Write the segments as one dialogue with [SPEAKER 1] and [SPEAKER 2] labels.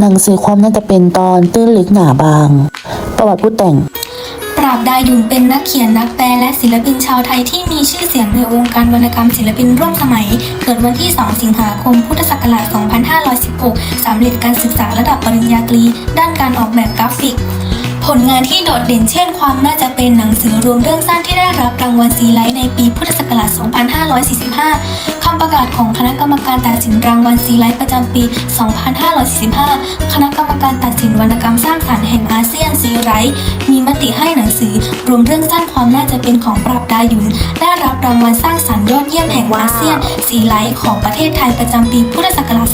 [SPEAKER 1] หนังสือความน่าจะเป็นตอนตื้นลึกหนาบาง ประวัติผู้แต่ง
[SPEAKER 2] ปราบดายุนเป็นนักเขียนนักแปลและศิลปินชาวไทยที่มีชื่อเสียงในวงการวรรณกรรมศิลปินร่วมสมัย เกิดวันที่ 2 สิงหาคม พุทธศักราช 2516 สำเร็จการศึกษาระดับปริญญาตรี ด้านการออกแบบกราฟิก ผลงานที่โดดเด่นเช่น ความน่าจะเป็นหนังสือรวมเรื่องสั้นที่ได้รับรางวัลซีไลท์ในปีพุทธศักราช 2545 คำประกาศของคณะกรรมการตัดสินรางวัลซีไลท์ประจำปี 2545 คณะกรรมการตัดสินวรรณกรรมสร้างสรรค์แห่งอาเซียนซีไรท์มีมติให้หนังสือรวมเรื่องสั้นความน่าจะเป็นของปราบดาหยุนได้รับรางวัลสร้างส ยอดเยี่ยมแห่งวาเซียนซีไลท์ของประเทศไทยประจำปีพุทธศักราช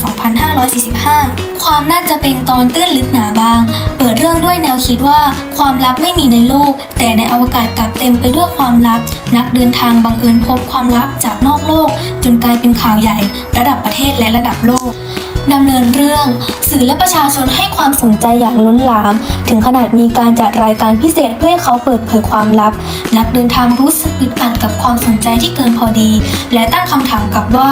[SPEAKER 2] 2545 ความน่าจะเป็นตอนตื้นลึกหนาบาง เปิดเรื่องด้วยแนวคิดว่าความลับไม่มีในโลก แต่ในอวกาศกลับเต็มไปด้วยความลับ นักเดินทางบังเอิญพบความลับจากนอกโลก จนกลายเป็นข่าวใหญ่ ระดับประเทศและระดับโลก ดำเนินเรื่องสื่อและประชาชนให้ความสนใจอย่างล้นหลาม ถึงขนาดมีการจัดรายการพิเศษเพื่อให้เขาเปิดเผยความลับ นักเดินทางรู้สึกอึดอัดกับความสนใจที่เกินพอดี และตั้งคำถามกับว่า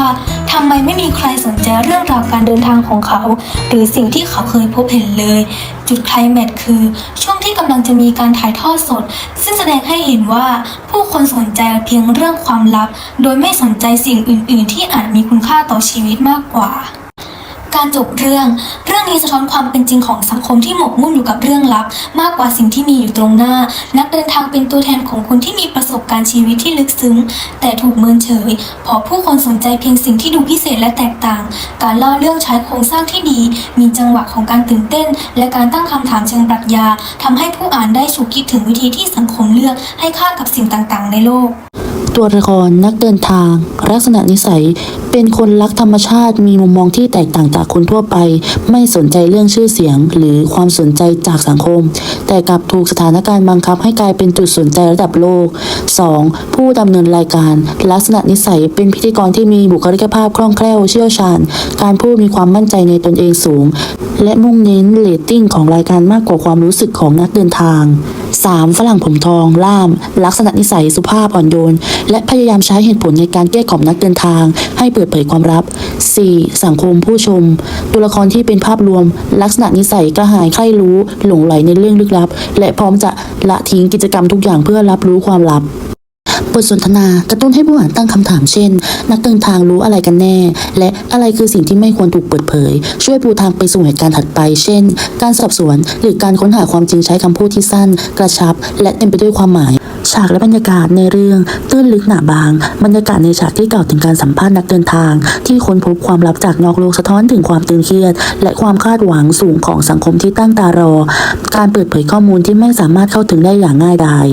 [SPEAKER 2] ทำไมไม่มีใครสนใจเรื่องราวการเดินทางของเขา หรือสิ่งที่เขาเคยพบเห็นเลย จุดไคลแม็กซ์คือ ช่วงที่กำลังจะมีการถ่ายทอดสด ซึ่งแสดงให้เห็นว่าผู้คนสนใจเพียงเรื่องความลับ โดยไม่สนใจสิ่งอื่น ๆ ที่อาจมีคุณค่าต่อชีวิตมากกว่า การจบเรื่อง เรื่องนี้สะท้อนความเป็นจริงของสังคมที่หมกมุ่นอยู่กับเรื่องลับ มากกว่าสิ่งที่มีอยู่ตรงหน้า นักเดินทางเป็นตัวแทนของคนที่มีประสบการณ์ชีวิตที่ลึกซึ้ง แต่ถูกเมินเฉยเพราะผู้คนสนใจเพียงสิ่งที่ดูพิเศษและแตกต่าง การเล่าเรื่องใช้โครงสร้างที่ดี มีจังหวะของการตื่นเต้น และการตั้งคำถามเชิงปรัชญาทำให้ผู้อ่านได้ฉุกคิดถึงวิธีที่สังคมเลือกให้ค่ากับสิ่งต่างๆ ในโลก
[SPEAKER 1] ตัวละครนักเดินทาง ลักษณะนิสัย เป็นคนรักธรรมชาติมีมุมมองที่แตกต่างจากคนทั่วไป ไม่สนใจเรื่องชื่อเสียง หรือความสนใจจากสังคม แต่กลับถูกสถานการณ์บังคับให้กลายเป็นจุดสนใจระดับโลก 2. ผู้ดำเนินรายการ ลักษณะนิสัยเป็นพิธีกรที่มีบุคลิกภาพคล่องแคล่วเชี่ยวชาญ การพูดมีความมั่นใจในตนเองสูง และมุ่งเน้นเรตติ้งของรายการมากกว่าความรู้สึกของนักเดินทาง 3. ฝรั่งผมทองล่าม ลักษณะนิสัยสุภาพอ่อนโยน และพยายามใช้เหตุผลในการเกลี้ยกล่อมนักเดินทาง ให้เปิดเผยความลับ 4. สังคมผู้ชม ตัวละครที่เป็นภาพรวม ลักษณะนิสัยกระหายใคร่รู้ หลงไหลในเรื่องลึกลับ และพร้อมจะละทิ้งกิจกรรมทุกอย่างเพื่อรับรู้ความลับ บทสนทนากระตุ้นให้ผู้อ่านตั้งคำถามเช่น นักเดินทางรู้อะไรกันแน่ และอะไรคือสิ่งที่ไม่ควรถูกเปิดเผย ช่วยปูทางไปสู่เหตุการณ์ถัดไป เช่น การสอบสวน หรือการค้นหาความจริงใช้คำพูดที่สั้น กระชับ และเต็มไปด้วยความหมาย ฉากและบรรยากาศในเรื่องตื้นลึกหนาบาง บรรยากาศในฉากที่กล่าวถึงการสัมภาษณ์นักเดินทาง ที่ค้นพบความลับจากนอกโลกสะท้อนถึงความตึงเครียด และความคาดหวังสูงของสังคมที่ตั้งตารอ การเปิดเผยข้อมูลที่ไม่สามารถเข้าถึงได้อย่างง่ายดาย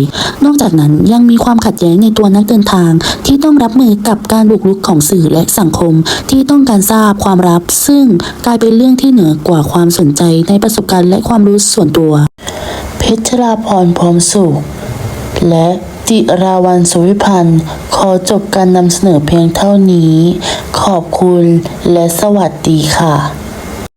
[SPEAKER 1] นอกจากนั้นยังมีความขัดแย้งในตัวนักเดินทาง ที่ต้องรับมือกับการบุกรุกของสื่อและสังคม ที่ต้องการทราบความลับ ซึ่งกลายเป็นเรื่องที่เหนือกว่าความสนใจในประสบการณ์และความรู้ส่วนตัว เพชรราพรพร้อมสุข และจิราวันสุวิพันธ์ ขอจบการนำเสนอเพียงเท่านี้ ขอบคุณและสวัสดีค่ะ